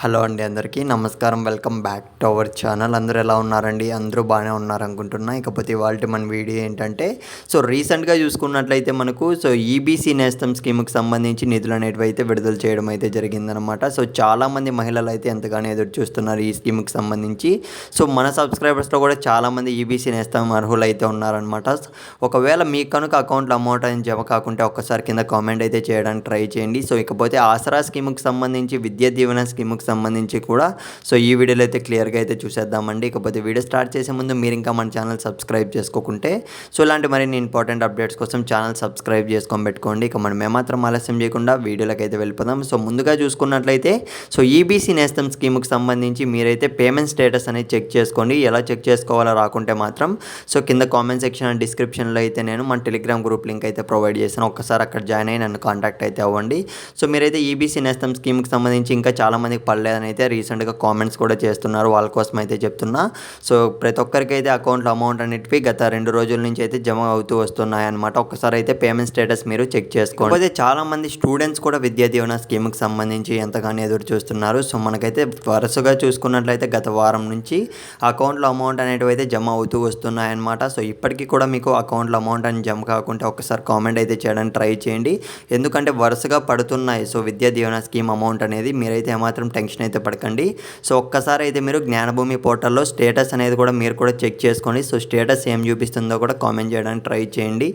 Hello అండి అందరికీ నమస్కారం welcome back to our channel. అందరూ ఎలా ఉన్నారండి? అందరూ బాగానే ఉన్నారు అనుకుంటున్నా ఇకపోతే ఇవాళ మన వీడియో ఏంటంటే సో రీసెంట్గా చూసుకున్నట్లయితే మనకు సో ఈబీసీ నేస్తం స్కీమ్కి సంబంధించి నిధులు అనేటివి అయితే విడుదల చేయడం అయితే జరిగిందనమాట సో చాలామంది మహిళలు అయితే ఎంతగానో ఎదురు చూస్తున్నారు ఈ స్కీమ్కి సంబంధించి. సో మన సబ్స్క్రైబర్స్లో కూడా చాలామంది ఈబీసీ నేస్తం అర్హులు అయితే ఉన్నారనమాట ఒకవేళ మీకు కనుక అకౌంట్లో అమౌంట్ అని జమ కాకుంటే ఒక్కసారి కింద కామెంట్ అయితే చేయడానికి ట్రై చేయండి. సో ఇకపోతే ఆసరా స్కీమ్కి సంబంధించి విద్యా దీవెన స్కీమ్కి సంబంధించి కూడా. సో ఈ వీడియోలో అయితే క్లియర్గా అయితే చూసేద్దామండి. ఇకపోతే వీడియో స్టార్ట్ చేసే ముందు మీరు ఇంకా మన ఛానల్ సబ్స్క్రైబ్ చేసుకోకుంటే. సో ఇలాంటి మరిన్ని ఇంపార్టెంట్ అప్డేట్స్ కోసం ఛానల్ సబ్స్క్రైబ్ చేసుకొని పెట్టుకోండి. ఇక మనం ఏమాత్రం ఆలస్యం చేయకుండా వీడియోలకు అయితే వెళ్ళిపోదాం. సో ముందుగా చూసుకున్నట్లయితే సో ఈబీసీ నేస్తం స్కీమ్కి సంబంధించి మీరైతే పేమెంట్ స్టేటస్ అనేది చెక్ చేసుకోండి. ఎలా చెక్ చేసుకోవాలో రాకుంటే మాత్రం. సో కింద కామెంట్ సెక్షన్ అండ్ డిస్క్రిప్షన్లో అయితే నేను మన టెలిగ్రామ్ గ్రూప్ లింక్ అయితే ప్రొవైడ్ చేశాను. ఒక్కసారి అక్కడ జాయిన్ అయ్యి నన్ను కాంటాక్ట్ అయితే అవ్వండి. సో మీరైతే ఈబీసీ నేస్తం స్కీమ్కి సంబంధించి ఇంకా చాలామందికి పడలేదని అయితే రీసెంట్గా కామెంట్స్ కూడా చేస్తున్నారు. వాళ్ళ కోసం అయితే చెప్తున్నా. సో ప్రతి ఒక్కరికి అయితే అకౌంట్లో అమౌంట్ అనేటివి గత రెండు రోజుల నుంచి అయితే జమ అవుతూ వస్తున్నాయి అనమాట ఒక్కసారి అయితే పేమెంట్ స్టేటస్ మీరు చెక్ చేసుకోండి. అయితే చాలా మంది స్టూడెంట్స్ కూడా విద్యా దీవెన స్కీమ్కి సంబంధించి ఎంతగానో ఎదురు చూస్తున్నారు. సో మనకైతే వరుసగా చూసుకున్నట్లయితే గత వారం నుంచి అకౌంట్లో అమౌంట్ అనేటివి అయితే జమ అవుతూ వస్తున్నాయి అనమాట సో ఇప్పటికీ కూడా మీకు అకౌంట్లో అమౌంట్ అని జమ కాకుంటే ఒకసారి కామెంట్ అయితే చేయడానికి ట్రై చేయండి. ఎందుకంటే వరుసగా పడుతున్నాయి. So Vidya Deevena scheme amount అనేది మీరైతే ఏమాత్రం టెన్షన్ అయితే పడకండి. సో ఒక్కసారి అయితే మీరు జ్ఞానభూమి పోర్టల్లో స్టేటస్ అనేది కూడా మీరు కూడా చెక్ చేసుకోండి సో స్టేటస్ ఏం చూపిస్తుందో కూడా కామెంట్ చేయడానికి ట్రై చేయండి.